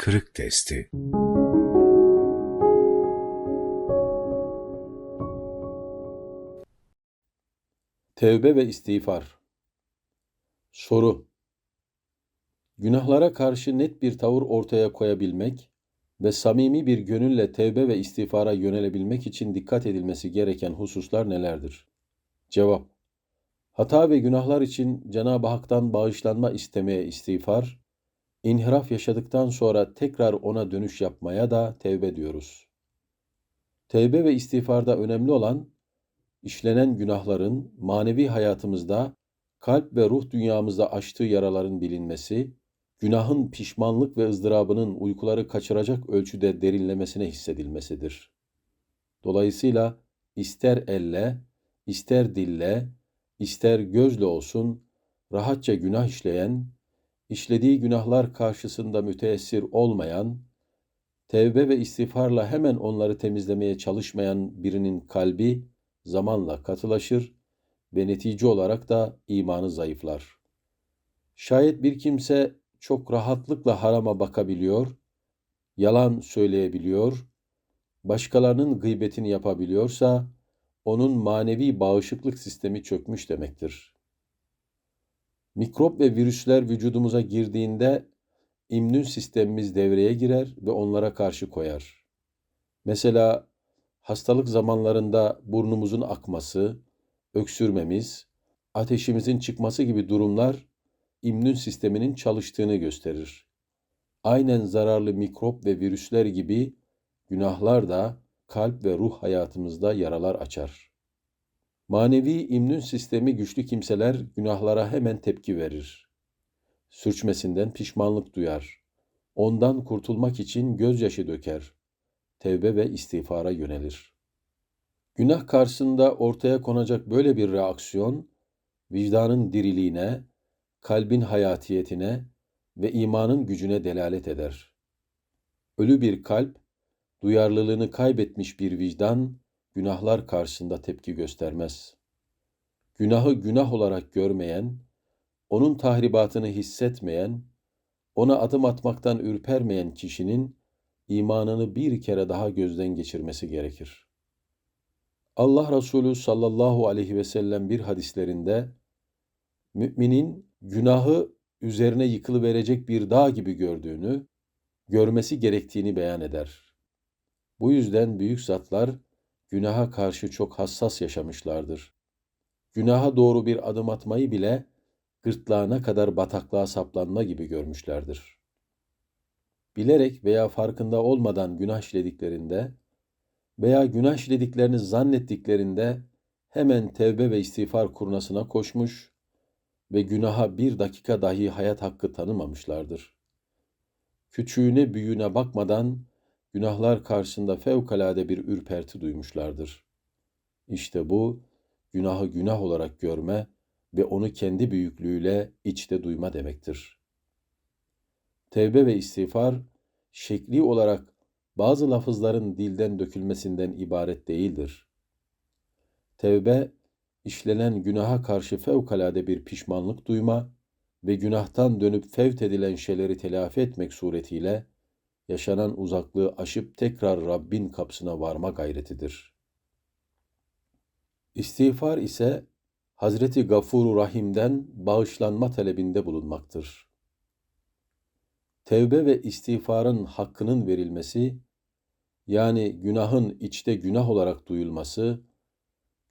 Kırık testi. Tevbe ve istiğfar. Soru. Günahlara karşı net bir tavır ortaya koyabilmek ve samimi bir gönülle tevbe ve istiğfara yönelebilmek için dikkat edilmesi gereken hususlar nelerdir? Cevap. Hata ve günahlar için Cenab-ı Hak'tan bağışlanma istemeye istiğfar, inhiraf yaşadıktan sonra tekrar ona dönüş yapmaya da tevbe diyoruz. Tevbe ve istiğfarda önemli olan işlenen günahların manevi hayatımızda, kalp ve ruh dünyamızda açtığı yaraların bilinmesi, günahın pişmanlık ve ızdırabının uykuları kaçıracak ölçüde derinlemesine hissedilmesidir. Dolayısıyla ister elle, ister dille, ister gözle olsun, rahatça günah işleyen, işlediği günahlar karşısında müteessir olmayan, tevbe ve istiğfarla hemen onları temizlemeye çalışmayan birinin kalbi, zamanla katılaşır ve netice olarak da imanı zayıflar. Şayet bir kimse çok rahatlıkla harama bakabiliyor, yalan söyleyebiliyor, başkalarının gıybetini yapabiliyorsa, onun manevi bağışıklık sistemi çökmüş demektir. Mikrop ve virüsler vücudumuza girdiğinde immün sistemimiz devreye girer ve onlara karşı koyar. Mesela hastalık zamanlarında burnumuzun akması, öksürmemiz, ateşimizin çıkması gibi durumlar immün sisteminin çalıştığını gösterir. Aynen zararlı mikrop ve virüsler gibi günahlar da kalp ve ruh hayatımızda yaralar açar. Manevi immün sistemi güçlü kimseler günahlara hemen tepki verir. Sürçmesinden pişmanlık duyar. Ondan kurtulmak için gözyaşı döker tevbe ve istiğfara yönelir. Günah karşısında ortaya konacak böyle bir reaksiyon, vicdanın diriliğine, kalbin hayatiyetine ve imanın gücüne delalet eder. Ölü bir kalp, duyarlılığını kaybetmiş bir vicdan, günahlar karşısında tepki göstermez. Günahı günah olarak görmeyen, onun tahribatını hissetmeyen, ona adım atmaktan ürpermeyen kişinin, imanını bir kere daha gözden geçirmesi gerekir. Allah Resulü sallallahu aleyhi ve sellem bir hadislerinde müminin günahı üzerine yıkılıverecek bir dağ gibi gördüğünü, görmesi gerektiğini beyan eder. Bu yüzden büyük zatlar günaha karşı çok hassas yaşamışlardır. Günaha doğru bir adım atmayı bile gırtlağına kadar bataklığa saplanma gibi görmüşlerdir bilerek veya farkında olmadan günah işlediklerinde veya günah işlediklerini zannettiklerinde hemen tevbe ve istiğfar kurnasına koşmuş ve günaha bir dakika dahi hayat hakkı tanımamışlardır. Küçüğüne büyüğüne bakmadan günahlar karşısında fevkalade bir ürperti duymuşlardır. İşte bu günahı günah olarak görme ve onu kendi büyüklüğüyle içte duyma demektir.'' Tevbe ve istiğfar şekli olarak bazı lafızların dilden dökülmesinden ibaret değildir. Tevbe, işlenen günaha karşı fevkalade bir pişmanlık duyma ve günahtan dönüp fevt edilen şeyleri telafi etmek suretiyle yaşanan uzaklığı aşıp tekrar Rabbin kapısına varma gayretidir. İstiğfar ise Hazreti Gafur Rahim'den bağışlanma talebinde bulunmaktır tevbe ve istiğfarın hakkının verilmesi, yani günahın içte günah olarak duyulması,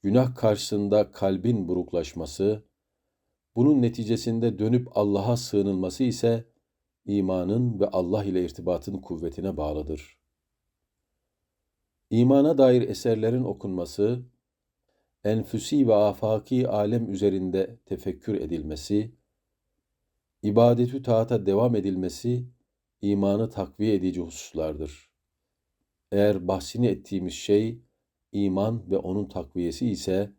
günah karşısında kalbin buruklaşması, bunun neticesinde dönüp Allah'a sığınılması ise imanın ve Allah ile irtibatın kuvvetine bağlıdır. İmana dair eserlerin okunması, enfüsi ve afaki alem üzerinde tefekkür edilmesi, ibadetü taata devam edilmesi imanı takviye edici hususlardır. Eğer bahsini ettiğimiz şey iman ve onun takviyesi ise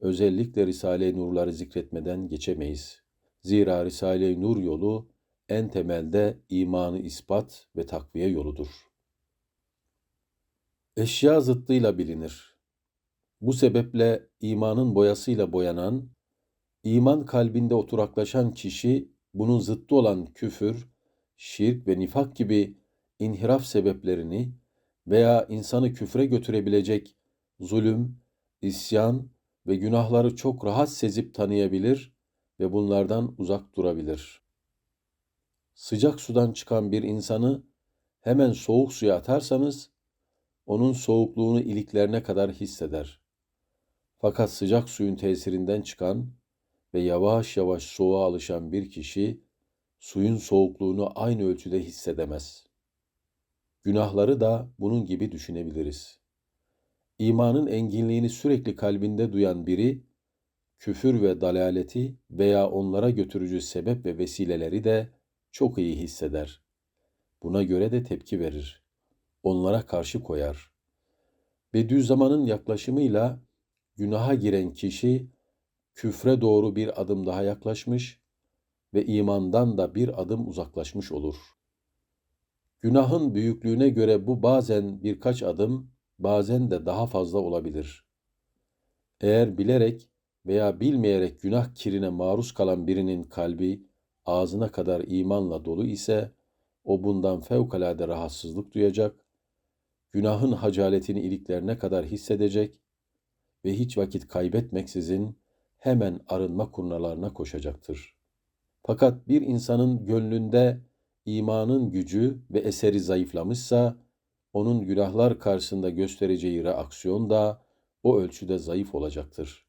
özellikle Risale-i Nurları zikretmeden geçemeyiz. Zira Risale-i Nur yolu en temelde imanı ispat ve takviye yoludur. Eşya zıttıyla bilinir. Bu sebeple imanın boyasıyla boyanan, iman kalbinde oturaklaşan kişi bunun zıttı olan küfür, şirk ve nifak gibi inhiraf sebeplerini veya insanı küfre götürebilecek zulüm, isyan ve günahları çok rahat sezip tanıyabilir ve bunlardan uzak durabilir. Sıcak sudan çıkan bir insanı hemen soğuk suya atarsanız onun soğukluğunu iliklerine kadar hisseder. Fakat sıcak suyun tesirinden çıkan ve yavaş yavaş soğuğa alışan bir kişi suyun soğukluğunu aynı ölçüde hissedemez. Günahları da bunun gibi düşünebiliriz. İmanın enginliğini sürekli kalbinde duyan biri, küfür ve dalaleti veya onlara götürücü sebep ve vesileleri de çok iyi hisseder. Buna göre de tepki verir. Onlara karşı koyar. Bediüzzaman'ın yaklaşımıyla günaha giren kişi küfre doğru bir adım daha yaklaşmış ve imandan da bir adım uzaklaşmış olur. Günahın büyüklüğüne göre bu bazen birkaç adım, bazen de daha fazla olabilir. Eğer bilerek veya bilmeyerek günah kirine maruz kalan birinin kalbi ağzına kadar imanla dolu ise o bundan fevkalade rahatsızlık duyacak, günahın hacaletini iliklerine kadar hissedecek ve hiç vakit kaybetmeksizin hemen arınma kurnalarına koşacaktır. Fakat bir insanın gönlünde imanın gücü ve eseri zayıflamışsa, onun günahlar karşısında göstereceği reaksiyon da o ölçüde zayıf olacaktır.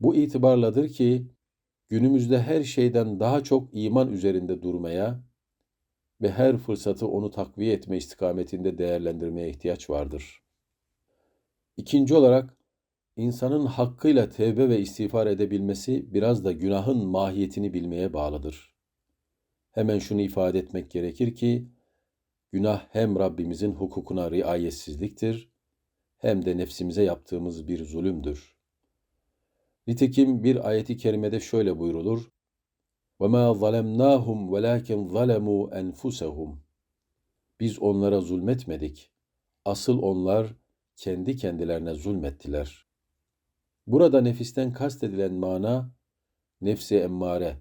Bu itibarladır ki, günümüzde her şeyden daha çok iman üzerinde durmaya ve her fırsatı onu takviye etme istikametinde değerlendirmeye ihtiyaç vardır. İkinci olarak, insanın hakkıyla tevbe ve istiğfar edebilmesi biraz da günahın mahiyetini bilmeye bağlıdır. Hemen şunu ifade etmek gerekir ki, günah hem Rabbimizin hukukuna riayetsizliktir, hem de nefsimize yaptığımız bir zulümdür. Nitekim bir ayeti kerimede şöyle buyrulur, وَمَا ظَلَمْنَاهُمْ وَلَاكِنْ ظَلَمُوا أَنْفُسَهُمْ Biz onlara zulmetmedik. Asıl onlar kendi kendilerine zulmettiler. Burada nefisten kastedilen mana, nefsi emmare,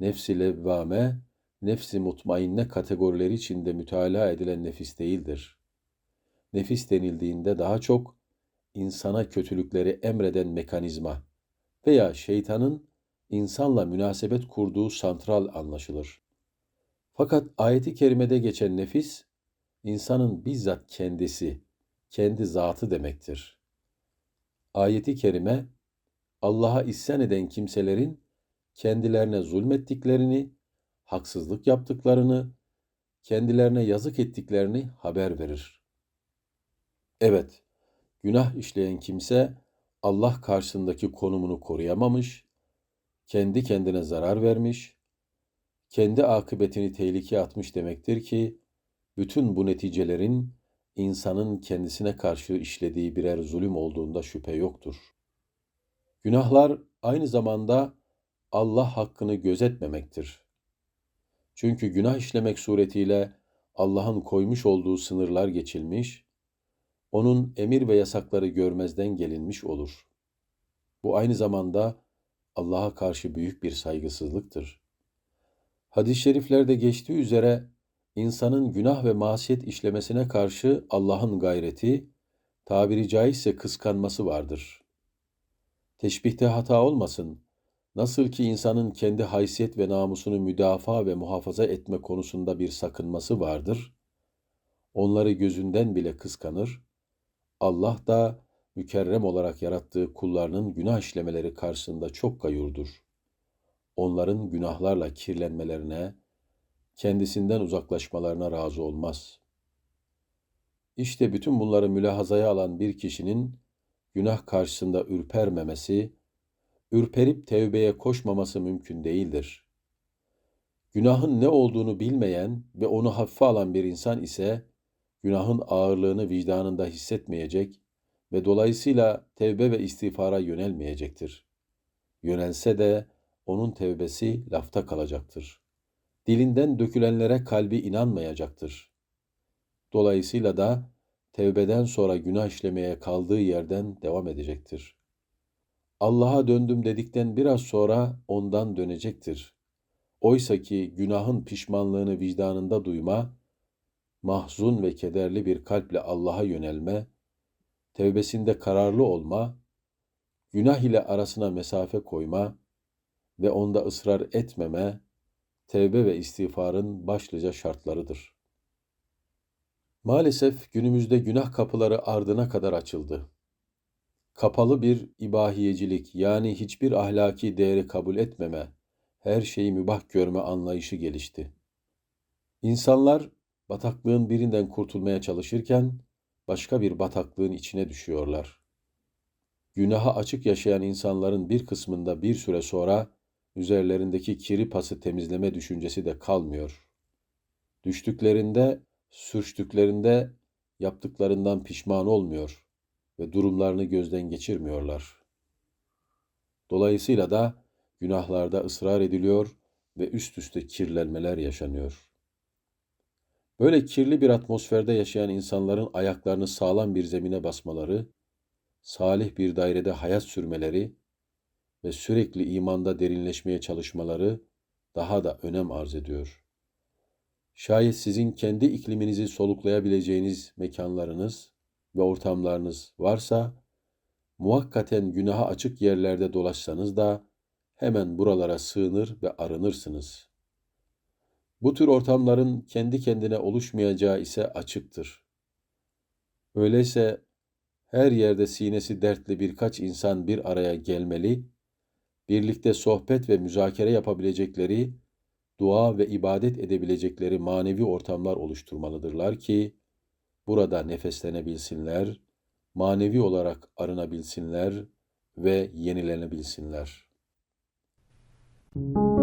nefsi levvame, nefsi mutmainne kategorileri içinde mütalaa edilen nefis değildir. Nefis denildiğinde daha çok insana kötülükleri emreden mekanizma veya şeytanın insanla münasebet kurduğu santral anlaşılır. Fakat ayeti kerimede geçen nefis, insanın bizzat kendisi, kendi zatı demektir. Ayeti kerime, Allah'a isyan eden kimselerin kendilerine zulmettiklerini, haksızlık yaptıklarını, kendilerine yazık ettiklerini haber verir. Evet, günah işleyen kimse Allah karşısındaki konumunu koruyamamış, kendi kendine zarar vermiş, kendi akıbetini tehlikeye atmış demektir ki, bütün bu neticelerin insanın kendisine karşı işlediği birer zulüm olduğunda şüphe yoktur. Günahlar aynı zamanda Allah hakkını gözetmemektir. Çünkü günah işlemek suretiyle Allah'ın koymuş olduğu sınırlar geçilmiş, onun emir ve yasakları görmezden gelinmiş olur. Bu aynı zamanda Allah'a karşı büyük bir saygısızlıktır. Hadis-i şeriflerde geçtiği üzere insanın günah ve masiyet işlemesine karşı Allah'ın gayreti, tabiri caizse kıskanması vardır. Teşbihte hata olmasın. Nasıl ki insanın kendi haysiyet ve namusunu müdafaa ve muhafaza etme konusunda bir sakınması vardır, onları gözünden bile kıskanır, Allah da mükerrem olarak yarattığı kullarının günah işlemeleri karşısında çok gayurdur. Onların günahlarla kirlenmelerine, kendisinden uzaklaşmalarına razı olmaz. İşte bütün bunları mülahazaya alan bir kişinin günah karşısında ürpermemesi, ürperip tevbeye koşmaması mümkün değildir. Günahın ne olduğunu bilmeyen ve onu hafife alan bir insan ise, günahın ağırlığını vicdanında hissetmeyecek ve dolayısıyla tevbe ve istiğfara yönelmeyecektir. Yönelse de onun tevbesi lafta kalacaktır. Dilinden dökülenlere kalbi inanmayacaktır. Dolayısıyla da tevbeden sonra günah işlemeye kaldığı yerden devam edecektir. Allah'a döndüm dedikten biraz sonra ondan dönecektir. Oysa ki günahın pişmanlığını vicdanında duyma, mahzun ve kederli bir kalple Allah'a yönelme, tevbesinde kararlı olma, günah ile arasına mesafe koyma ve onda ısrar etmeme, tevbe ve istiğfarın başlıca şartlarıdır. Maalesef günümüzde günah kapıları ardına kadar açıldı. Kapalı bir ibahiyecilik yani hiçbir ahlaki değeri kabul etmeme, her şeyi mübah görme anlayışı gelişti. İnsanlar bataklığın birinden kurtulmaya çalışırken başka bir bataklığın içine düşüyorlar. Günaha açık yaşayan insanların bir kısmında bir süre sonra üzerlerindeki kiri pası temizleme düşüncesi de kalmıyor. Düştüklerinde, sürçtüklerinde yaptıklarından pişman olmuyor ve durumlarını gözden geçirmiyorlar. Dolayısıyla da günahlarda ısrar ediliyor ve üst üste kirlenmeler yaşanıyor. Böyle kirli bir atmosferde yaşayan insanların ayaklarını sağlam bir zemine basmaları, salih bir dairede hayat sürmeleri ve sürekli imanda derinleşmeye çalışmaları daha da önem arz ediyor. Şayet sizin kendi ikliminizi soluklayabileceğiniz mekanlarınız ve ortamlarınız varsa, muhakkaten günaha açık yerlerde dolaşsanız da hemen buralara sığınır ve arınırsınız. Bu tür ortamların kendi kendine oluşmayacağı ise açıktır. Öyleyse her yerde sinesi dertli birkaç insan bir araya gelmeli, birlikte sohbet ve müzakere yapabilecekleri, dua ve ibadet edebilecekleri manevi ortamlar oluşturmalıdırlar ki, burada nefeslenebilsinler, manevi olarak arınabilsinler ve yenilenebilsinler. Müzik